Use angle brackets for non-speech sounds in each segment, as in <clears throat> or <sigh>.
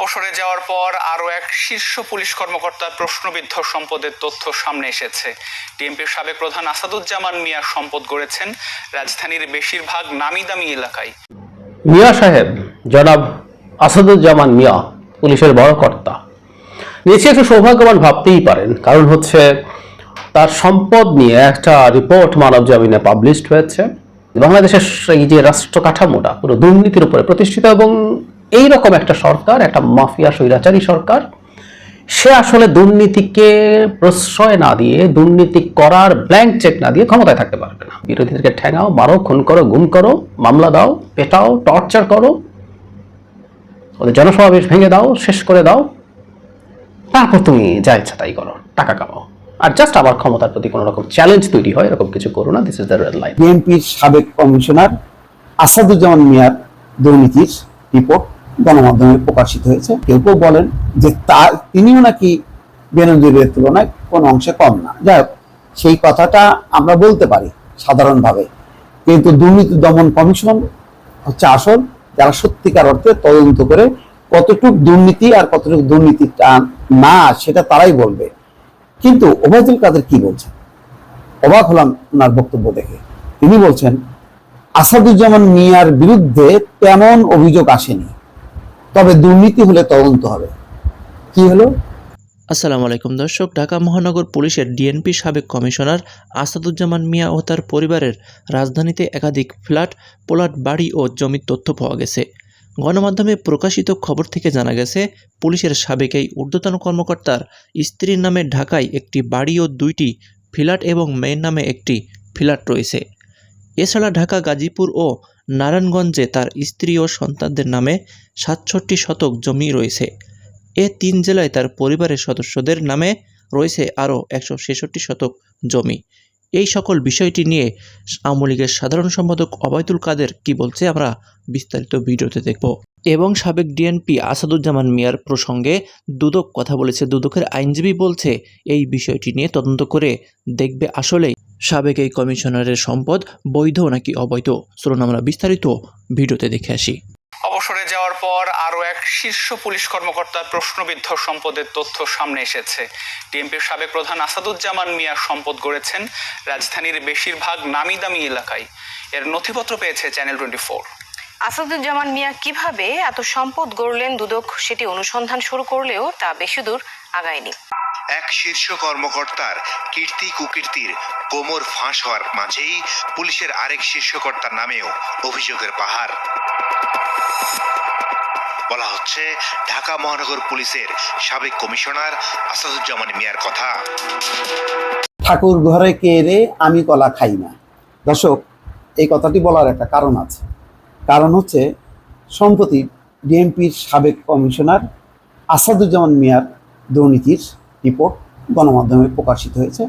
অবসরে যাওয়ার পর আরও এক শীর্ষ পুলিশ কর্মকর্তার প্রশ্নবিদ্ধ সম্পদের তথ্য সামনে এসেছে। ডিএমপির সাবেক প্রধান আসাদুজ্জামান মিয়া সম্পদ গড়েছেন রাজধানীর বেশিরভাগ নামি দামি এলাকায়। মিয়া সাহেব, জনাব আসাদুজ্জামান মিয়া, পুলিশের বড় কর্তা। নিজে একটু সৌভাগ্যবান ভাবতেই পারেন, কারণ হচ্ছে তার সম্পদ নিয়ে একটা রিপোর্ট মানব জামিনে পাবলিশড হয়েছে। বাংলাদেশের এই যে রাষ্ট্র কাঠামোটা পুরো দুর্নীতির উপরে প্রতিষ্ঠিত এবং এই রকম একটা সরকার, একটা মাফিয়া স্বৈরাচারী সরকার, সে আসলে দুর্নীতিকে প্রশ্রয় না দিয়ে, দুর্নীতি করার ব্ল্যাঙ্ক চেক না দিয়ে ক্ষমতায় থাকতে পারবে না। বিরোধীদেরকে ঠেঙাও, মারো, খুন করো, গুম করো, মামলা দাও, পেটাও টর্চার করো, ওদের জনসমাবেশ ভেঙে দাও, শেষ করে দাও, তারপর তুমি যা ইচ্ছা তাই করো, টাকা কামাও। আর জাস্ট আমার ক্ষমতার প্রতি কোনো রকম চ্যালেঞ্জ তৈরি হয়, এরকম কিছু করো না this is the red line বিএনপির সাবেক কমিশনার আসাদুজ্জামান মিয়ার দুর্নীতির রিপোর্ট গণমাধ্যমে প্রকাশিত হয়েছে। কেউ কেউ বলেন যে তার তিনিও নাকি বেনজিরের তুলনায় কোন অংশে কম না। যাই হোক, সেই কথাটা আমরা বলতে পারি সাধারণভাবে। কিন্তু দুর্নীতি দমন কমিশন হচ্ছে আসল, যারা সত্যিকার অর্থে তদন্ত করে কতটুক দুর্নীতি আর কতটুকু দুর্নীতি না, সেটা তারাই বলবে। কিন্তু ওবায়দুল কাদের কি বলছেন? অবাক হলাম ওনার বক্তব্য দেখে। তিনি বলছেন, আসাদুজ্জামান মিয়ার বিরুদ্ধে তেমন অভিযোগ আসেনি। তবে দুর্নীতি হলে তদন্ত হবে। কি হলো? আসসালামু আলাইকুম দর্শক, ঢাকা মহানগর পুলিশের ডিএনপি সাবেক কমিশনার আসাদুজ্জামান মিয়া ও তার পরিবারের রাজধানীতে একাধিক ফ্ল্যাট, পোলাট বাড়ি ও জমির তথ্য পাওয়া গেছে। গণমাধ্যমে প্রকাশিত খবর থেকে জানা গেছে, পুলিশের সাবেক এই ঊর্ধ্বতন কর্মকর্তার স্ত্রীর নামে ঢাকায় একটি বাড়ি ও দুইটি ফ্ল্যাট এবং মেয়ের নামে একটি ফ্ল্যাট রয়েছে। এছাড়া ঢাকা, গাজীপুর ও নারায়ণগঞ্জে তার স্ত্রী ও সন্তানদের নামে সাতষট্টি শতক জমি রয়েছে। এ তিন জেলায় তার পরিবারের সদস্যদের নামে রয়েছে আরও একশো ছেষট্টি শতক জমি। এই সকল বিষয়টি নিয়ে আওয়ামী লীগের সাধারণ সম্পাদক অবায়দুল কাদের কি বলছে আমরা বিস্তারিত ভিডিওতে দেখব। এবং সাবেক ডিএনপি আসাদুজ্জামান মিয়ার প্রসঙ্গে দুদক কথা বলেছে। দুদকের আইনজীবী বলছে, এই বিষয়টি নিয়ে তদন্ত করে দেখবে আসলেই সাবেক এই কমিশনারের সম্পদ বৈধ নাকি অবৈধ? চলুন আমরা বিস্তারিত ভিডিওতে দেখে আসি। অবসরে যাওয়ার পর আরও এক শীর্ষ পুলিশ কর্মকর্তার প্রশ্নবিদ্ধ সম্পদের তথ্য সামনে এসেছে। ডিএমপির সাবেক প্রধান আসাদুজ্জামান মিয়া সম্পদ গড়েছেন রাজধানীর বেশিরভাগ নামি দামি এলাকায়। এর নথিপত্র পেয়েছে channel twenty four Asaduzzaman Mia কীভাবে এত সম্পদ গড়লেন দুদক সেটি অনুসন্ধান শুরু করলেও তা বেশি দূর আগায়নি। এক শীর্ষ কর্মকর্তার কীর্তি কুকীর্তির কোমর ফাঁস হওয়ার মাঝেই পুলিশের আরেক শীর্ষকর্তার নামেও অভিযোগের পাহাড়। বলা হচ্ছে, ঢাকা মহানগর পুলিশের সাবেক কমিশনার আসাদুজ্জামান মিয়ার কথা। ঠাকুর ঘরে কে রে, আমি কলা খাই না। দর্শক, এই কথাটি বলার একটা কারণ আছে। কারণ হচ্ছে, সম্প্রতি ডিএমপির সাবেক কমিশনার আসাদুজ্জামান মিয়ার দুর্নীতির রিপোর্ট গণমাধ্যমে প্রকাশিত হয়েছে।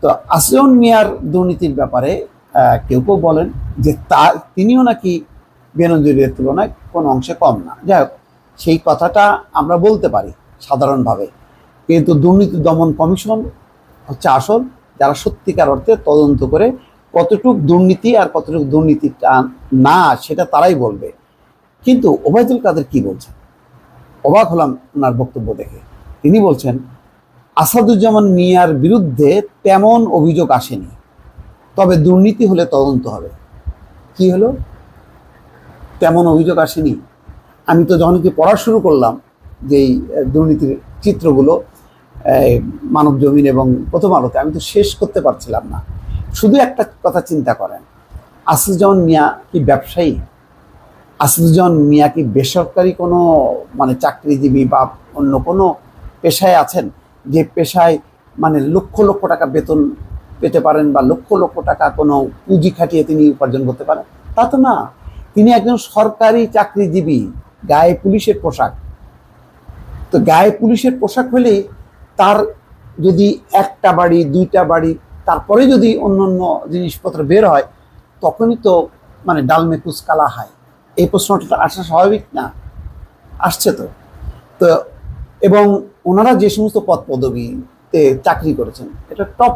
তো আসাদুজ্জামান মিয়ার দুর্নীতির ব্যাপারে কেউ কেউ বলেন যে তা, তিনিও নাকি বেনজিরের তুলনায় কোনো অংশে কম না। যাই হোক, সেই কথাটা আমরা বলতে পারি সাধারণভাবে। কিন্তু দুর্নীতি দমন কমিশন হচ্ছে আসল, যারা সত্যিকার অর্থে তদন্ত করে কতটুক দুর্নীতি আর কতটুকু দুর্নীতি না, সেটা তারাই বলবে। কিন্তু ওবায়দুল কাদের কি বলছেন? অবাক হলাম ওনার বক্তব্য দেখে। তিনি বলছেন আসাদুজ্জামান মিয়ার বিরুদ্ধে তেমন অভিযোগ আসেনি। তবে দুর্নীতি হলে তদন্ত হবে। কি হলো? তেমন অভিযোগ আসেনি। আমি তো যখন কি পড়া শুরু করলাম যে এই দুর্নীতির চিত্রগুলো মানব জমিন এবং প্রথম আলোতে, আমি তো শেষ করতে পারছিলাম না। শুধু একটা কথা চিন্তা করেন আসিফুজ্জামান মিয়া কি ব্যবসায়ী? আসিফুজ্জামান মিয়া কি বেসরকারি কোনো মানে চাকরিজীবী বা অন্য কোনো পেশায় আছেন? যে পেশায় মানে লক্ষ লক্ষ টাকা বেতন পেতে পারেন বা লক্ষ লক্ষ টাকা কোনো পুঁজি খাটিয়ে তিনি উপার্জন করতে পারেন, তা তো না। তিনি একজন সরকারি চাকরিজীবী, গায়ে পুলিশের পোশাক। তো গায়ে পুলিশের পোশাক হলেই তার যদি একটা বাড়ি, দুইটা বাড়ি, তারপরে যদি অন্য অন্য জিনিসপত্র বের হয়, তখনই তো মানে ডালমে কুচকালা হয়। এই প্রশ্নটা আসা স্বাভাবিক না, আসছে তো। তো এবং ওনারা যে সমস্ত পদ পদবিতে চাকরি করেছেন, এটা টপ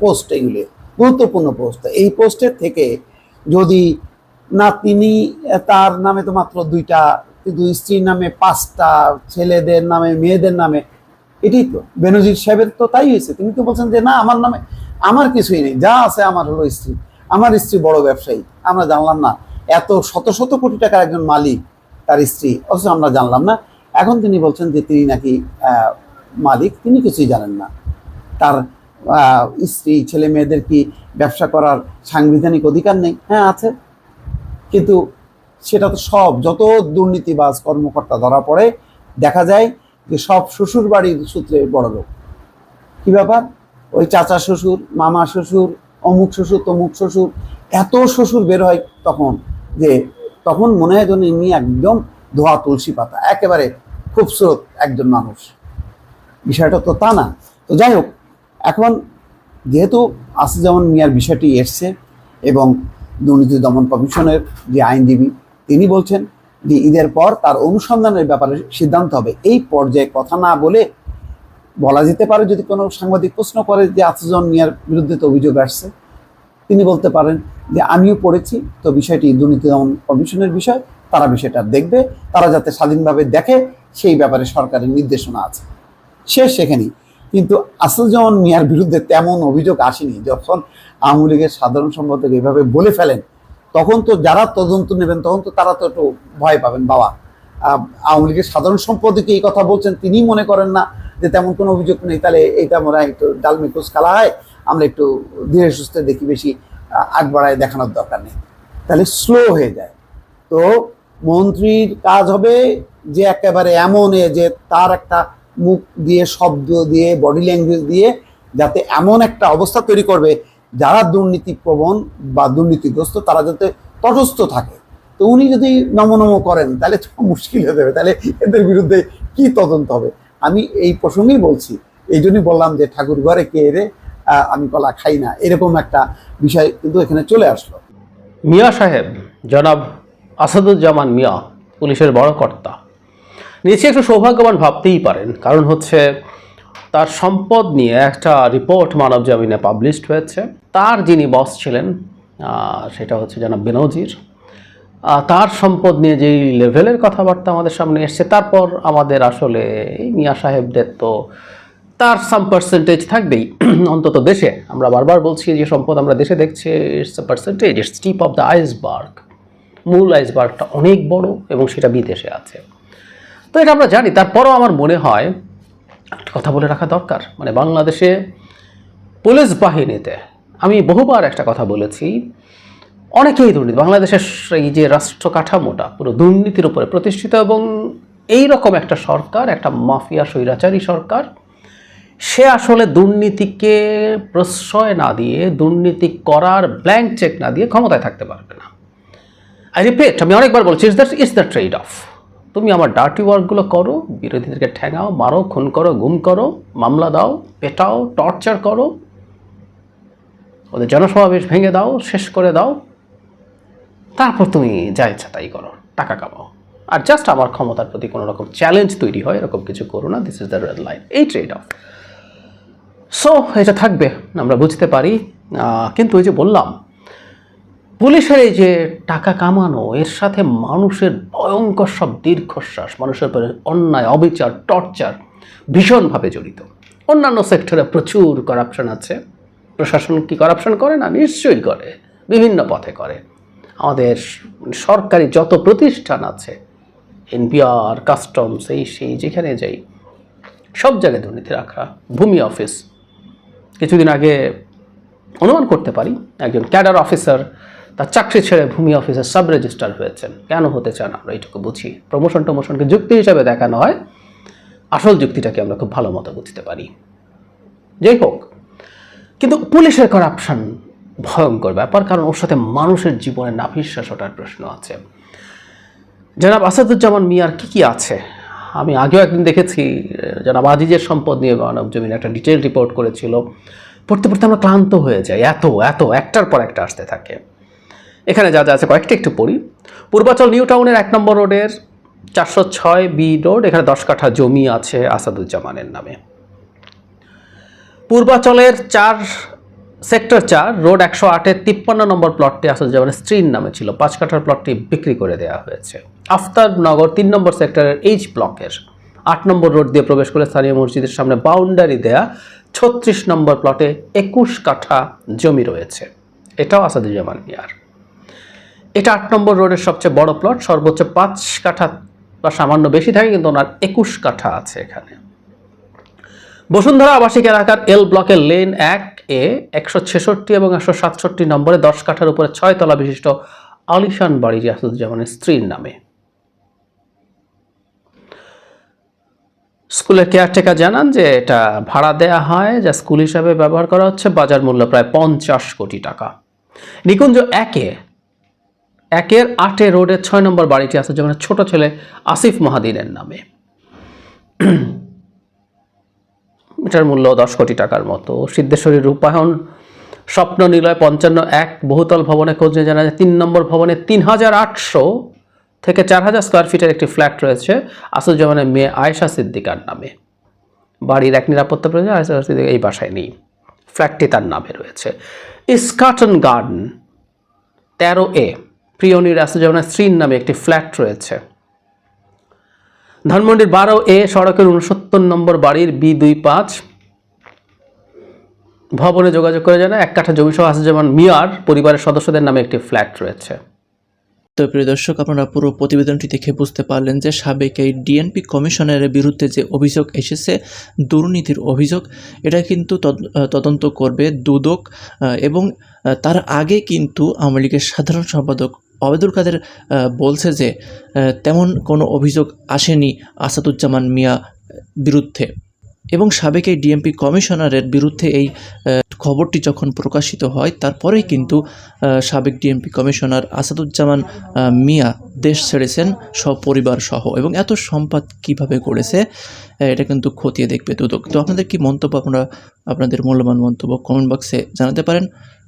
পোস্ট এগুলি, গুরুত্বপূর্ণ পোস্ট এই পোস্টের থেকে যদি না তিনি, তার নামে তো মাত্র দুইটা কিন্তু স্ত্রীর নামে পাঁচটা, ছেলেদের নামে, মেয়েদের নামে, এটাই তো। বেনজির সাহেবের তো তাই হয়েছে। তিনি তো বলছেন যে, না, আমার নামে, আমার কিছুই নেই। যা আছে আমার হলো স্ত্রী। আমার স্ত্রী বড় ব্যবসায়ী। আমরা জানলাম না। এত শত শত কোটি টাকার একজন মালিক তার স্ত্রী। অথচ আমরা জানলাম না এখন তিনি বলছেন যে তিনি নাকি মালিক, তিনি কিছুই জানেন না। তার স্ত্রী, ছেলে মেয়েদের কি ব্যবসা করার সাংবিধানিক অধিকার নেই? হ্যাঁ আছে। কিন্তু সেটা তো সব, যত দুর্নীতিবাজ কর্মকর্তা ধরা পড়ে, দেখা যায় যে সব শ্বশুর বাড়ির সূত্রে বড় লোক। কি ব্যাপার? ওই চাচা শ্বশুর, মামা শ্বশুর, অমুক শ্বশুর, তমুক শ্বশুর, এত শ্বশুর বের হয় তখন, যে তখন মনে হয় যেন ইনি একদম ধোয়া তুলসী পাতা। একেবারে খুবসুরত একজন মানুষ। বিষয়টা তো তা না। তো যাই হোক, এখন যেহেতু আসিজামান মিয়ার বিষয়টি এসছে এবং দুর্নীতি দমন কমিশনের যে আইনজীবী, তিনি বলছেন যে ঈদের পর তার অনুসন্ধানের ব্যাপারে সিদ্ধান্ত হবে। এই পর্যায়ে কথা না বলে বলা যেতে পারে যদি কোনো সাংবাদিক প্রশ্ন করে যে আসিজামান মিয়ার বিরুদ্ধে তো অভিযোগ আসছে। তিনি বলতে পারেন যে, আমিও পড়েছি, তো বিষয়টি দুর্নীতি দমন কমিশনের বিষয়, তারা বিষয়টা দেখবে, তারা যাতে স্বাধীনভাবে দেখে সেই ব্যাপারে সরকারের নির্দেশনা আছে। শেষ সেখানেই কিন্তু আসলজন মিয়ার বিরুদ্ধে তেমন অভিযোগ আসেনি, যখন আওয়ামী লীগের সাধারণ সম্পাদক এভাবে বলে ফেলেন, তখন তো যারা তদন্ত নেবেন, তখন তো তারা তো একটু ভয় পাবেন, বাবা। আওয়ামী লীগের সাধারণ সম্পাদকে এই কথা বলছেন তিনি মনে করেন না যে তেমন কোনো অভিযোগ নেই। তাহলে এটা মনে হয় একটু ডালমি কোচ খেলা হয়, আমরা একটু ধীরে সুস্থে দেখি, বেশি আগ বাড়ায় দেখানোর দরকার নেই। তাহলে স্লো হয়ে যায়। তো মন্ত্রীর কাজ হবে যে একেবারে এমন এ যে তার একটা মুখ দিয়ে, শব্দ দিয়ে বডি ল্যাঙ্গুয়েজ দিয়ে যাতে এমন একটা অবস্থা তৈরি করবে, যারা দুর্নীতি প্রবণ বা দুর্নীতিগ্রস্ত, তারা যাতে তটস্থ থাকে। তো উনি যদি নমনম করেন, তাহলে মুশকিল হয়ে যাবে। তাহলে এদের বিরুদ্ধে কি তদন্ত হবে? আমি এই প্রসঙ্গেই বলছি। এই জন্যই বললাম যে ঠাকুর ঘরে কে এরে আমি কলা খাই না, এরকম একটা বিষয় কিন্তু এখানে চলে আসলো। মিয়া সাহেব, জনাব আসাদুজ্জামান মিয়া, পুলিশের বড় কর্তা। নিচে একটু সৌভাগ্যবান ভাবতেই পারেন। কারণ হচ্ছে তার সম্পদ নিয়ে একটা রিপোর্ট মানব জামিনে পাবলিশড হয়েছে। তার যিনি বস ছিলেন সেটা হচ্ছে জনাব বেনজির। তার সম্পদ নিয়ে যেই লেভেলের কথাবার্তা আমাদের সামনে এসছে, তারপর আমাদের আসলে মিয়া সাহেবদের তো তার সাম পার্সেন্টেজ থাকবেই। <clears throat> অন্তত দেশে। আমরা বারবার বলছি যে সম্পদ আমরা দেশে দেখছি it's a percentage it's tip of the iceberg মূল আইসবার্গটা অনেক বড় এবং সেটা বিদেশে আছে। তো এটা আমরা জানি। তারপরও আমার মনে হয় একটা কথা বলে রাখা দরকার। মানে বাংলাদেশে পুলিশ বাহিনীতে আমি বহুবার একটা কথা বলেছি, অনেকেই দুর্নীতি, বাংলাদেশের এই যে রাষ্ট্র কাঠামোটা পুরো দুর্নীতির উপরে প্রতিষ্ঠিত এবং এই রকম একটা সরকার, একটা মাফিয়া স্বৈরাচারী সরকার, সে আসলে দুর্নীতিকে প্রশ্রয় না দিয়ে, দুর্নীতি করার ব্ল্যাঙ্ক চেক না দিয়ে ক্ষমতায় থাকতে পারবে না। আই রিপিট আমি অনেকবার বলছি it's that is the trade off তুমি আমার ডার্টি ওয়ার্কগুলো করো, বিরোধীদেরকে ঠেঙাও, মারো, খুন করো, গুম করো, মামলা দাও, পেটাও টর্চার করো। ওদের জনসমাবেশ ভেঙে দাও, শেষ করে দাও। তারপর তুমি যা ইচ্ছা তাই করো, টাকা কামাও। আর জাস্ট আমার ক্ষমতার প্রতি কোনো রকম চ্যালেঞ্জ তৈরি হয়, এরকম কিছু করো না this is the red line এই ট্রেড অফ সো এটা থাকবে, আমরা বুঝতে পারি। কিন্তু ওই যে বললাম পুলিশের এই যে টাকা কামানো, এর সাথে মানুষের ভয়ঙ্কর সব দীর্ঘশ্বাস, মানুষের পরে অন্যায়, অবিচার, টর্চার ভীষণভাবে জড়িত। অন্যান্য সেক্টরে প্রচুর করাপশন আছে। প্রশাসন কি করাপশন করে? না, নিশ্চয়ই করে। বিভিন্ন পথে করে। আমাদের সরকারি যত প্রতিষ্ঠান আছে, এনপিআর কাস্টমস এই সেই, যেখানে যাই, সব জায়গায় দুর্নীতি রাখা, ভূমি অফিস কিছুদিন আগে অনুমান করতে পারি, একজন ক্যাডার অফিসার তার চাকরি ছেড়ে ভূমি অফিসের সাব রেজিস্ট্রার হয়েছেন। কেন হতে চান আমরা এইটুকু বুঝি? প্রমোশন টমোশনকে যুক্তি হিসাবে দেখানো হয়। আসল যুক্তিটাকে আমরা খুব ভালো মতো বুঝতে পারি। যাই হোক, কিন্তু পুলিশের করাপশন ভয়ঙ্কর ব্যাপার, কারণ ওর সাথে মানুষের জীবনে নাভিশ্বাস ওঠার প্রশ্ন আছে। জনাব আসাদুজ্জামান মিয়ার কি কি আছে? আমি আগেও একদিন দেখেছি, জনাব আজিজের সম্পদ নিয়ে মানব জমিন একটা ডিটেল রিপোর্ট করেছিল। পড়তে পড়তে আমরা ক্লান্ত হয়ে যাই। এত এত, একটার পর একটা আসতে থাকে। এখানে যা যা আছে, কয়েকটা একটু পড়ি। পূর্বাচল নিউ টাউনের এক নম্বর রোডের চারশো ছয় বি রোড, এখানে দশ কাঠা জমি আছে আসাদুজ্জামানের নামে। পূর্বাচলের চার, সেক্টর চার, রোড একশো আটের তিপ্পান্ন নম্বর প্লটটি আসাদুজ্জামানের স্ত্রীর নামে ছিল। পাঁচ কাঠার প্লটটি বিক্রি করে দেওয়া হয়েছে। আফতাবনগর তিন নম্বর সেক্টরের এইচ ব্লকের আট নম্বর রোড দিয়ে প্রবেশ করে স্থানীয় মসজিদের সামনে বাউন্ডারি দেয়া ছত্রিশ নম্বর প্লটে একুশ কাঠা জমি রয়েছে। এটাও আসাদুজ্জামান মিয়ার। এটা আট নম্বর রোডের সবচেয়ে বড় প্লট সর্বোচ্চ পাঁচ কাঠা বা সামান্য বেশি থাকে, কিন্তু ওনার একুশ কাঠা আছে এখানে। বসুন্ধরা আবাসিক এলাকার এল ব্লকের লেন এক এ একশো ছেষট্টি এবং একশো সাতষট্টি নম্বরে দশ কাঠার উপরে ছয় তলা বিশিষ্ট আলিশান বাড়ি জাসুজ্জামানের স্ত্রীর নামে। স্কুলের কেয়ারটেকার জানান যে এটা ভাড়া দেয়া হয়, যা স্কুল হিসাবে ব্যবহার করা হচ্ছে, বাজার মূল্য প্রায় পঞ্চাশ কোটি টাকা। নিকুঞ্জ একে একের আটে রোডের ছয় নম্বর বাড়িটি আছে যেমন ছোট ছেলে আসিফ মাহাদিনের নামে। এটার মূল্য দশ কোটি টাকার মতো। সিদ্ধেশ্বরী রূপায়ণ, স্বপ্ন নিলয় পঞ্চান্ন এক, বহুতল ভবনে খোঁজ নিয়ে জানা যায় তিন নম্বর ভবনে তিন হাজার আটশো থেকে চার হাজার স্কোয়ার ফিটের একটি ফ্ল্যাট রয়েছে আসুজ্জামানের মেয়ে আয়েশা সিদ্দিকার নামে। বাড়ির এক নিরাপত্তা প্রয়োজন আয়েশা সিদ্দিকা এই বাসায় নেই। ফ্ল্যাটটি তার নামে রয়েছে। ইস্কাটন গার্ডেন, তেরো এ। প্রিয়নির আসুজ্জামানের স্ত্রীর নামে একটি ফ্ল্যাট রয়েছে। ধানমন্ডির বারো এ সড়কের উনসত্তর নম্বর বাড়ির বি দুই পাঁচ ভবনে যোগাযোগ করে জানায়, এক কাঠা জমি সহ আসুজ্জামান মিয়ার পরিবারের সদস্যদের নামে একটি ফ্ল্যাট রয়েছে। তো প্রিয় দর্শক, আপনারা পুরো প্রতিবেদনটি দেখে বুঝতে পারলেন যে সাবেক এই ডিএনপি কমিশনের বিরুদ্ধে যে অভিযোগ এসেছে, দুর্নীতির অভিযোগ, এটা কিন্তু তদ- তদন্ত করবে দুদক এবং তার আগে কিন্তু আওয়ামী লীগের সাধারণ সম্পাদক অবেদুল কাদের বলছে যে তেমন কোনো অভিযোগ আসেনি আসাদুজ্জামান মিয়া বিরুদ্ধে। এবং সাবেক এই ডিএমপি কমিশনারের বিরুদ্ধে এই খবরটি যখন প্রকাশিত হয়, তারপরেই কিন্তু সাবেক ডিএমপি কমিশনার আসাদুজ্জামান মিয়া দেশ ছেড়েছেন সপরিবার সহ। এবং এত সম্পাদ কীভাবে করেছে এটা কিন্তু খতিয়ে দেখবে দুদক। তো আপনাদের কি মন্তব্য? আপনারা, আপনাদের মূল্যবান মন্তব্য কমেন্ট বক্সে জানাতে পারেন।